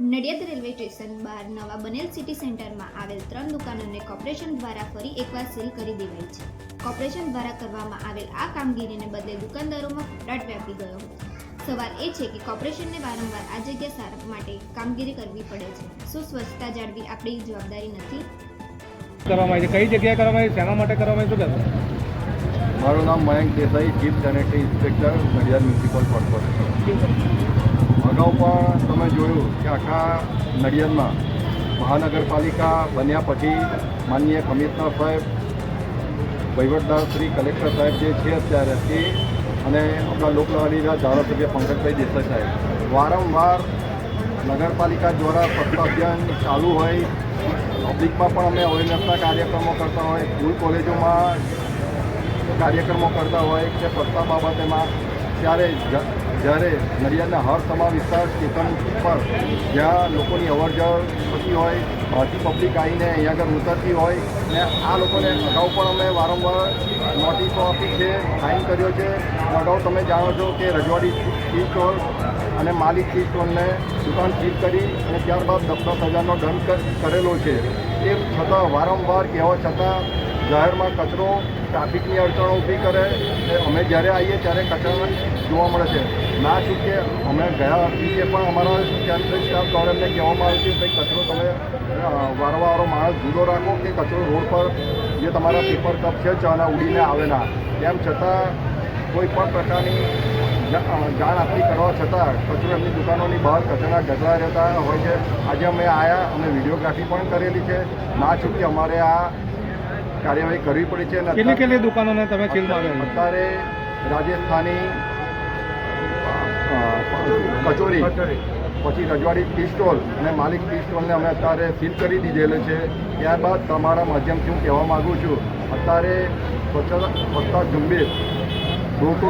Nadiad railway station બહાર નવા બનેલ સિટી સેન્ટરમાં આવેલ ત્રણ દુકાનોને કોર્પોરેશન દ્વારા ફરી એકવાર સીલ કરી દેવાઈ છે. કોર્પોરેશન દ્વારા કરવામાં આવેલ આ કામગીરીને બદલે દુકાનદારોમાં ફફડાટ વ્યાપી ગયો હતો. સવાલ એ છે કે કોર્પોરેશનને વારંવાર આ જગ્યા સારા માટે કામગીરી કરવી પડે છે. શું સ્વચ્છતા જાળવી આપણી જવાબદારી નથી? કરવામાં આવી છે. કઈ જગ્યાએ કરવામાં આવી શેના માટે કરવામાં આવી શું કહેશો? મારું નામ Mayank Desai chief sanitary inspector Nadiad municipal corporation. અગાઉ પણ તમે જોયું કે આખા નડિયાદમાં મહાનગરપાલિકા બન્યા પછી માનનીય કમિશનર સાહેબ, વહીવટદાર શ્રી, કલેક્ટર સાહેબ જે છે અત્યારે એ અને આપણા લોકલાડીના ધારાસભ્ય પંકજભાઈ દેસાઈ સાહેબ. વારંવાર નગરપાલિકા દ્વારા સ્વચ્છતા અભિયાન ચાલુ હોય, પબ્લિકમાં પણ અમે અવેરનેસના કાર્યક્રમો કરતા હોય, સ્કૂલ કોલેજોમાં કાર્યક્રમો કરતા હોય કે સ્વચ્છતા બાબતેમાં, ત્યારે જ્યારે નડિયાદના હર તમામ વિસ્તાર સ્ટેશન પર જ્યાં લોકોની અવર જવર થતી હોય બહારથી પબ્લિક આવીને અહીંયા આગળ ઉતરતી હોય ને આ લોકોને અગાઉ પણ અમે વારંવાર નોટિસો આપી છે, ફાઇન કર્યો છે. અગાઉ તમે જાણો છો કે રજવાડી ટી સ્ટોર અને માલિક ટી સ્ટોરને દુકાન સીલ કરી અને ત્યારબાદ દસ દસ હજારનો દંડ કરેલો છે. એ છતાં વારંવાર કહેવા છતાં જાહેરમાં કચરો ટ્રાફિકની અડચણો ઊભી કરે અમે જ્યારે આવીએ ત્યારે કચરા જોવા મળે છે. ના છૂટકે અમે ગયા વીકે પણ અમારા કેન્દ્ર સ્ટાફ દ્વારા એમને કહેવામાં આવ્યું છે ભાઈ કચરો તમે વારંવારો માણસ જુદો રાખો કે કચરો રોડ પર જે તમારા પેપર કપ છે ચાના ઉડીને આવે ના તેમ છતાં કોઈ પણ પ્રકારની જાણ આપણી કરવા છતાં કચરો એમની દુકાનોની બહાર કચરા ઢગલા રહેતા હોય છે. આજે અમે આવ્યા અમે વિડીયોગ્રાફી પણ કરેલી છે. ના છૂટકે અમારે આ કાર્યવાહી કરવી પડી છે કેટલી કેટલી દુકાનોને તમે અત્યારે રાજસ્થાની કચોરી પછી રજવાડી ટી સ્ટોલ અને માલિક ટી સ્ટોલને અમે અત્યારે સીલ કરી દીધેલો છે. ત્યારબાદ તમારા માધ્યમથી હું કહેવા માગું છું અત્યારે સ્વચ્છતા સ્વચ્છતા ઝુંબેશ ડોર ટુ